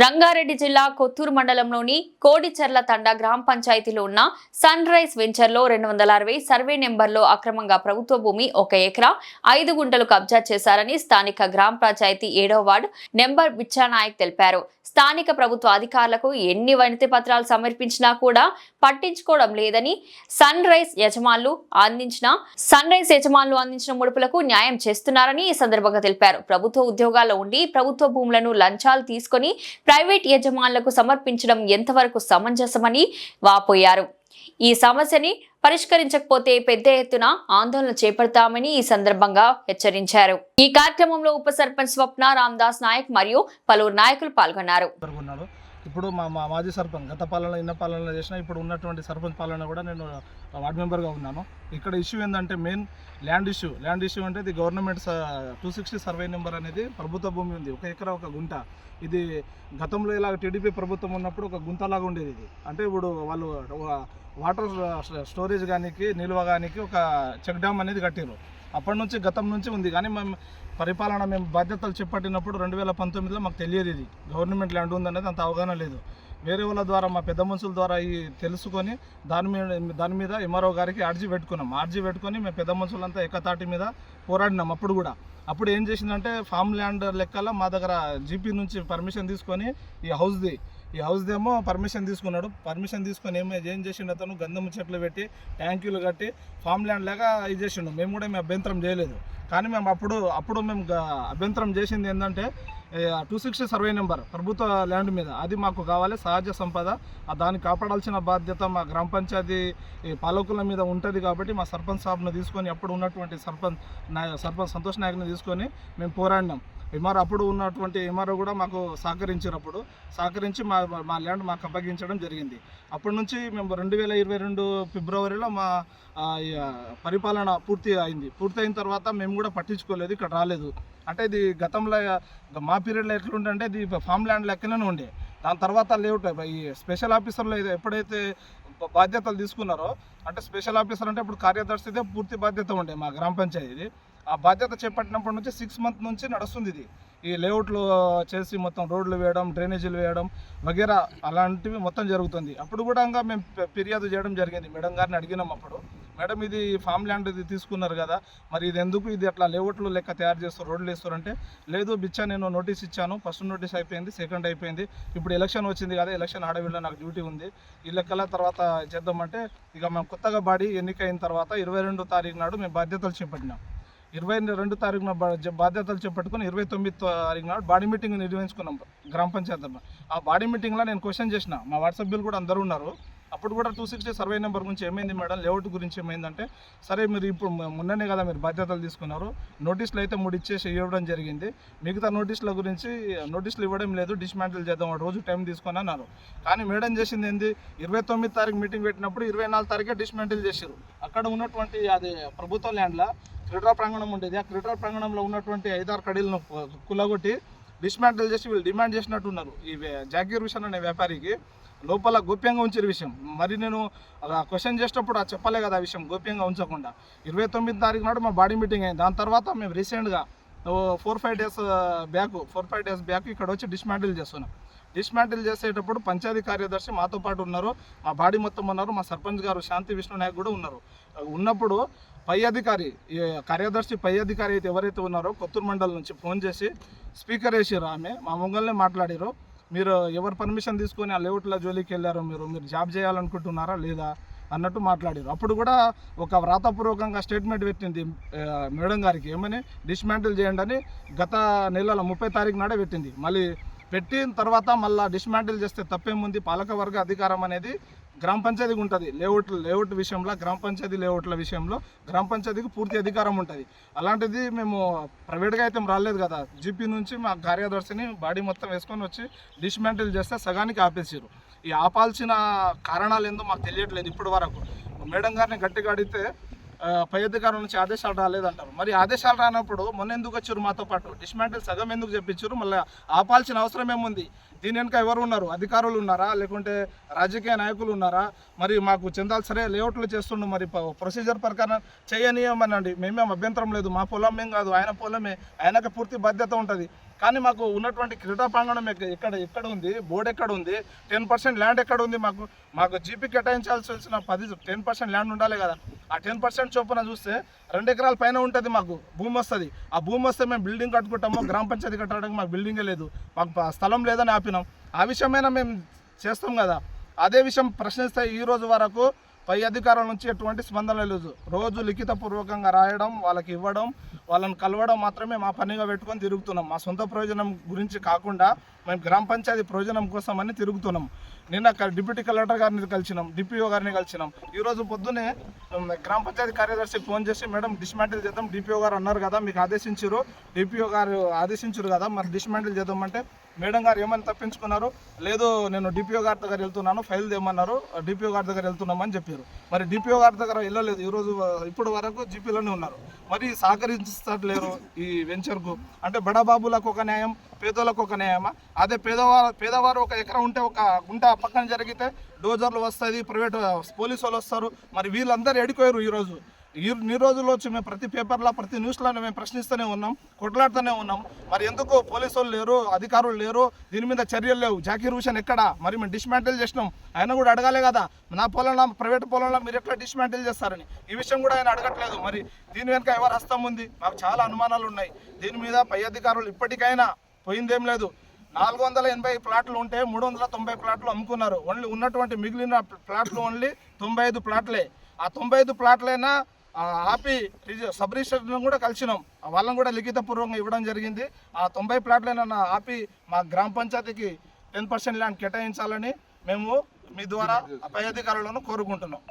రంగారెడ్డి జిల్లా కొత్తూరు మండలంలోని కోడిచెర్ల తండా గ్రామ పంచాయతీలో ఉన్న సన్ రైజ్ వెంచర్లో రెండు వందల అరవై సర్వే నెంబర్లో అక్రమంగా ప్రభుత్వ భూమి ఒక ఎకరా ఐదు గుంటలు కబ్జా చేశారని స్థానిక గ్రామ పంచాయతీ ఏడో వార్డు నెంబర్ బిచ్చానాయక్ తెలిపారు. స్థానిక ప్రభుత్వ అధికారులకు ఎన్ని వినతి పత్రాలు సమర్పించినా కూడా పట్టించుకోవడం లేదని సన్ రైజ్ యజమానులు అందించిన సన్ రైజ్ యజమానులు అందించిన ముడుపులకు న్యాయం చేస్తున్నారని ఈ సందర్భంగా తెలిపారు. ప్రభుత్వ ఉద్యోగాల్లో ఉండి ప్రభుత్వ భూములను లంచాలు తీసుకొని ప్రైవేట్ యజమానులకు సమర్పించడం ఎంతవరకు సమంజసమని వాపోయారు. ఈ సమస్యని పరిష్కరించకపోతే పెద్ద ఎత్తున ఆందోళన చేపడతామని ఈ సందర్భంగా హెచ్చరించారు. ఈ కార్యక్రమంలో ఉప సర్పంచ్ స్వప్న రామ్దాస్ నాయక్ మరియు పలువురు నాయకులు పాల్గొన్నారు. ఇప్పుడు మా మా మాజీ సర్పంచ్ గత పాలన ఇన్న పాలనలో చేసిన ఇప్పుడు ఉన్నటువంటి సర్పంచ్ పాలన కూడా నేను వార్డ్ మెంబర్గా ఉన్నాను. ఇక్కడ ఇష్యూ ఏంటంటే main land issue. Land issue అంటే ఇది government two sixty survey number అనేది ప్రభుత్వ భూమి ఉంది. ఒక ఎకరా ఒక గుంట. ఇది గతంలో ఇలా టీడీపీ ప్రభుత్వం ఉన్నప్పుడు ఒక గుంతలాగా ఉండేది ఇది. అంటే ఇప్పుడు వాళ్ళు వాటర్ స్టోరేజ్ కానీ నిల్వ కానీ ఒక చెక్ డ్యామ్ అనేది కట్టారు అప్పటి నుంచి గతం నుంచి ఉంది. కానీ మేము పరిపాలన మేము బాధ్యతలు చేపట్టినప్పుడు రెండు వేల పంతొమ్మిదిలో మాకు తెలియదు ఇది. గవర్నమెంట్ ల్యాండ్ ఉందనేది అంత అవగాహన లేదు. వేరే వాళ్ళ ద్వారా మా పెద్ద మనుషుల ద్వారా ఈ తెలుసుకొని దాని మీద దాని మీద ఎంఆర్ఓ గారికి అర్జీ పెట్టుకున్నాం. అర్జీ పెట్టుకొని మేము పెద్ద మనుషులంతా ఏకతాటి మీద పోరాడినాం అప్పుడు కూడా. అప్పుడు ఏం చేసిందంటే ఫామ్ ల్యాండ్ లెక్కల మా దగ్గర జీపీ నుంచి పర్మిషన్ తీసుకొని ఈ హౌస్ది ఈ హౌస్దేమో ఏమో పర్మిషన్ తీసుకున్నాడు. పర్మిషన్ తీసుకొని ఏమో ఏం చేసిండు అతను? గంధం చెట్లు పెట్టి ట్యాంకులు కట్టి ఫామ్ ల్యాండ్ లాగా ఇది చేసిండు. మేము కూడా మేము అభ్యంతరం చేయలేదు. కానీ మేము అప్పుడు అప్పుడు మేము అభ్యంతరం చేసింది ఏంటంటే టూ సిక్స్టీ సర్వే నెంబర్ ప్రభుత్వ ల్యాండ్ మీద. అది మాకు కావాలి సహజ సంపద. దాన్ని కాపాడాల్సిన బాధ్యత మా గ్రామ పంచాయతీ ఈ పాలకుల మీద ఉంటుంది కాబట్టి మా సర్పంచ్ సాబ్ను తీసుకొని అప్పుడు ఉన్నటువంటి సర్పంచ్ నాయ సర్పంచ్ సంతోష్ నాయక్ని తీసుకొని మేము పోరాడినాం. ఎంఆర్ అప్పుడు ఉన్నటువంటి ఎంఆర్ఓ కూడా మాకు సహకరించారు అప్పుడు. సహకరించి మా మా ల్యాండ్ మాకు అప్పగించడం జరిగింది. అప్పటి నుంచి మేము రెండు వేల ఇరవై రెండు ఫిబ్రవరిలో మా పరిపాలన పూర్తి అయింది. పూర్తి అయిన తర్వాత మేము కూడా పట్టించుకోలేదు ఇక్కడ రాలేదు. అంటే ఇది గతంలో మా పీరియడ్లో ఎట్లుంటే ఇది ఫామ్ ల్యాండ్ లెక్కనే ఉండే. దాని తర్వాత లేఅవుట్ ఈ స్పెషల్ ఆఫీసర్లు ఎప్పుడైతే బాధ్యతలు తీసుకున్నారో అంటే స్పెషల్ ఆఫీసర్ అంటే ఇప్పుడు కార్యదర్శిదే పూర్తి బాధ్యత ఉండే మా గ్రామ పంచాయతీ ఆ బాధ్యత చేపట్టినప్పటి నుంచి సిక్స్ మంత్ నుంచి నడుస్తుంది ఇది. ఈ లేఅవుట్లు చేసి మొత్తం రోడ్లు వేయడం డ్రైనేజీలు వేయడం వగేరా అలాంటివి మొత్తం జరుగుతుంది. అప్పుడు కూడా ఇంకా మేము ఫిర్యాదు చేయడం జరిగింది. మేడం గారిని అడిగినాం అప్పుడు. మేడం ఇది ఫామ్ ల్యాండ్ ఇది తీసుకున్నారు కదా మరి ఇది ఎందుకు ఇది అట్లా లేఅవుట్లు లెక్క తయారు చేస్తారు రోడ్లు వేస్తారు అంటే లేదు బిచ్చా నేను నోటీస్ ఇచ్చాను. ఫస్ట్ నోటీస్ అయిపోయింది సెకండ్ అయిపోయింది. ఇప్పుడు ఎలక్షన్ వచ్చింది కదా ఎలక్షన్ ఆడవిలో నాకు డ్యూటీ ఉంది. ఈ లెక్కల తర్వాత చేద్దామంటే ఇక మేము కొత్తగా బాడీ ఎన్నికైన తర్వాత ఇరవై రెండో తారీఖు నాడు మేము బాధ్యతలు చేపట్టినాం. ఇరవై రెండు తారీఖున జ- బాధ్యతలు చేపట్టుకుని ఇరవై తొమ్మిది తారీఖు నాడు బాడీ మీటింగ్ నిర్వహించుకున్నాం గ్రామ పంచాయతీ ఆ బాడీ మీటింగ్లో నేను క్వశ్చన్ చేసిన మా వాట్సాప్ బిల్ కూడా అందరూ ఉన్నారు. అప్పుడు కూడా టూ సిక్స్టీ సర్వే నెంబర్ గురించి ఏమైంది మేడం? లేఅవుట్ గురించి ఏమైందంటే సరే మీరు ఇప్పుడు మొన్ననే కదా మీరు బాధ్యతలు తీసుకున్నారు నోటీసులు అయితే మూడు ఇచ్చేసి ఇవ్వడం జరిగింది. మిగతా నోటీసుల గురించి నోటీసులు ఇవ్వడం లేదు డిస్మాంటిల్ చేద్దాం ఒక రోజు టైం తీసుకొని అన్నారు. కానీ మేడం చేసింది ఏంది? ఇరవై తొమ్మిది తారీఖు మీటింగ్ పెట్టినప్పుడు ఇరవై నాలుగు తారీఖే డిస్మాంటిల్ చేశారు అక్కడ ఉన్నటువంటి అది ప్రభుత్వ ల్యాండ్లో క్రీడా ప్రాంగణం ఉండేది. ఆ క్రీడా ప్రాంగణంలో ఉన్నటువంటి ఐదారు కడీలను కులగొట్టి డిస్మాంటిల్ చేసి వీళ్ళు డిమాండ్ చేసినట్టున్నారు. ఈ వే- జాగీర్ విషయం అనే వ్యాపారికి లోపల గోప్యంగా ఉంచిన విషయం. మరి నేను క్వశ్చన్ చేసేటప్పుడు ఆ చెప్పలే కదా ఆ విషయం గోప్యంగా ఉంచకుండా. ఇరవై తొమ్మిది తారీఖు నాడు మా బాడీ మీటింగ్ అయింది. దాని తర్వాత మేము రీసెంట్గా four five days back four five days back ఇక్కడ వచ్చి డిస్మాంటిల్ చేస్తున్నాం. డిస్మాంటిల్ చేసేటప్పుడు పంచాయతీ కార్యదర్శి మాతో పాటు ఉన్నారు. మా బాడీ మొత్తం ఉన్నారు. మా సర్పంచ్ గారు శాంతి విష్ణు నాయక్ కూడా ఉన్నారు. ఉన్నప్పుడు పై అధికారి కార్యదర్శి పై అధికారి అయితే ఎవరైతే ఉన్నారో కొత్తూరు మండలం నుంచి ఫోన్ చేసి స్పీకర్ వేసారు ఆమె మా ముంగల్నే మాట్లాడారు. మీరు ఎవరు పర్మిషన్ తీసుకొని ఆ లేఅవుట్ల జోలికి వెళ్ళారు మీరు మీరు జాబ్ చేయాలనుకుంటున్నారా లేదా అన్నట్టు మాట్లాడారు. అప్పుడు కూడా ఒక వ్రాతపూర్వకంగా స్టేట్మెంట్ పెట్టింది మేడం గారికి. ఏమని? డిస్మాంటిల్ చేయండి అని గత నెలల ముప్పై తారీఖు నాడే పెట్టింది. మళ్ళీ పెట్టిన తర్వాత మళ్ళీ డిస్మాంటిల్ చేస్తే తప్పేముంది? పాలకవర్గ అధికారం అనేది గ్రామ పంచాయతీకి ఉంటుంది. లేఅవుట్ లేఅవుట్ విషయంలో గ్రామ పంచాయతీ లేఅవుట్ల విషయంలో గ్రామ పంచాయతీకి పూర్తి అధికారం ఉంటుంది. అలాంటిది మేము ప్రైవేట్గా అయితే రాలేదు కదా. జీపీ నుంచి మా కార్యదర్శిని బాడీ మొత్తం వేసుకొని వచ్చి డిస్మాంటిల్ చేస్తే సగానికి ఆపేసారు ఈ ఆపాల్సిన కారణాలు ఏందో మాకు తెలియట్లేదు ఇప్పటి వరకు. మేడం గారిని గట్టిగా అడిగితే పై అధికారుల నుంచి ఆదేశాలు రాలేదంటారు. మరి ఆదేశాలు రానప్పుడు మొన్న ఎందుకు వచ్చారు మాతో పాటు? డిస్మాంటిల్ సగం ఎందుకు చెప్పించారు? మళ్ళీ ఆపాల్సిన అవసరం ఏముంది? దీని వెనుక ఎవరు ఉన్నారు? అధికారులు ఉన్నారా? లేకుంటే రాజకీయ నాయకులు ఉన్నారా? మరి మాకు చెందాలి సరే లేఅవుట్లు చేస్తుండు మరి ప్రొసీజర్ ప్రకారం చేయనీయమనండి. మేమేం అభ్యంతరం లేదు. మా పొలం కాదు. ఆయన పొలమే. ఆయనకి పూర్తి బాధ్యత ఉంటుంది. కానీ మాకు ఉన్నటువంటి క్రీడా ప్రాంగణం ఎక్కడ ఎక్కడ ఉంది? బోర్డు ఎక్కడ ఉంది? టెన్ పర్సెంట్ ల్యాండ్ ఎక్కడ ఉంది మాకు? మాకు జీపీ కేటాయించాల్సి వచ్చిన పది టెన్ పర్సెంట్ ల్యాండ్ ఉండాలి కదా. ఆ టెన్ పర్సెంట్ చొప్పున చూస్తే రెండు ఎకరాల పైన ఉంటుంది మాకు భూమి వస్తుంది. ఆ భూమి వస్తే మేము బిల్డింగ్ కట్టుకుంటాము గ్రామ పంచాయతీ కట్టడానికి మాకు బిల్డింగే లేదు. మాకు స్థలం లేదని ఆపినాం. ఆ విషయమైనా మేము చేస్తాం కదా. అదే విషయం ప్రశ్నిస్తే ఈ రోజు వరకు పై అధికారుల నుంచి ఎటువంటి స్పందన లేదు. రోజు లిఖితపూర్వకంగా రాయడం వాళ్ళకి ఇవ్వడం వాళ్ళని కలవడం మాత్రమే మా పనిగా పెట్టుకొని తిరుగుతున్నాం. మా సొంత ప్రయోజనం గురించి కాకుండా మేము గ్రామ పంచాయతీ ప్రయోజనం కోసం అని తిరుగుతున్నాం. నిన్న డిప్యూటీ కలెక్టర్ గారిని కలిసినాం డిపిఓ గారిని కలిసినాం. ఈరోజు పొద్దునే గ్రామ పంచాయతీ కార్యదర్శికి ఫోన్ చేసి మేడం డిస్మాంటిల్ చేద్దాం డిపిఓ గారు అన్నారు కదా మీకు ఆదేశించారు డిపిఓ గారు ఆదేశించారు కదా మరి డిస్మాంటిల్ చేద్దాం అంటే మేడం గారు ఏమని తప్పించుకున్నారు? లేదు నేను డిపిఓ గారి దగ్గర వెళ్తున్నాను ఫైల్ తెమ్మన్నారు. డిపిఓ గారి దగ్గర వెళ్తున్నామని చెప్పారు. మరి డిపిఓ గారి దగ్గర వెళ్ళలేదు. ఈరోజు ఇప్పటి ఇప్పుడు వరకు జీపీలోనే ఉన్నారు. మరి సహకరించట్లేరు ఈ వెంచర్కు అంటే బడబాబులకు ఒక న్యాయం పేదోళ్ళకు ఒక న్యాయమా? అదే పేదవారు పేదవారు ఒక ఎకరం ఉంటే ఒక గుంట పక్కన జరిగితే డోజర్లు వస్తుంది ప్రైవేట్ పోలీసు వాళ్ళు వస్తారు. మరి వీళ్ళందరూ ఎడిపోయారు ఈరోజు. ఈ ఈ రోజుల్లో వచ్చి మేము ప్రతి పేపర్లో ప్రతి న్యూస్లో మేము ప్రశ్నిస్తూనే ఉన్నాం కొట్లాడుతూనే ఉన్నాం. మరి ఎందుకు పోలీసు వాళ్ళు లేరు అధికారులు లేరు? దీని మీద చర్యలు లేవు. జాకీర్ హుసేన్ ఎక్కడ? మరి మేము డిస్మాంటిల్ చేసినాం. ఆయన కూడా అడగాలి కదా. నా పొలంలో ప్రైవేట్ పొలంలో మీరు ఎట్లా డిస్మాంటిల్ చేస్తారని. ఈ విషయం కూడా ఆయన అడగట్లేదు. మరి దీని వెనుక ఎవరు హస్తం ఉంది? మాకు చాలా అనుమానాలు ఉన్నాయి. దీని మీద పై అధికారులు ఇప్పటికైనా పోయిందేం లేదు. నాలుగు వందల ఎనభై ప్లాట్లు ఉంటే మూడు వందల తొంభై ప్లాట్లు అమ్ముకున్నారు. ఓన్లీ ఉన్నటువంటి మిగిలిన ప్లాట్లు ఓన్లీ తొంభై ఐదు ప్లాట్లే. ఆ తొంభై ఐదు ప్లాట్లైనా ఆపి సబ్ రిజిస్టర్ను కూడా కలిసినాం. వాళ్ళని కూడా లిఖితపూర్వకంగా ఇవ్వడం జరిగింది. ఆ తొంభై ప్లాట్లైనా ఆపి మా గ్రామ పంచాయతీకి టెన్ పర్సెంట్ ల్యాండ్ కేటాయించాలని మేము మీ ద్వారా పై అధికారులను కోరుకుంటున్నాం.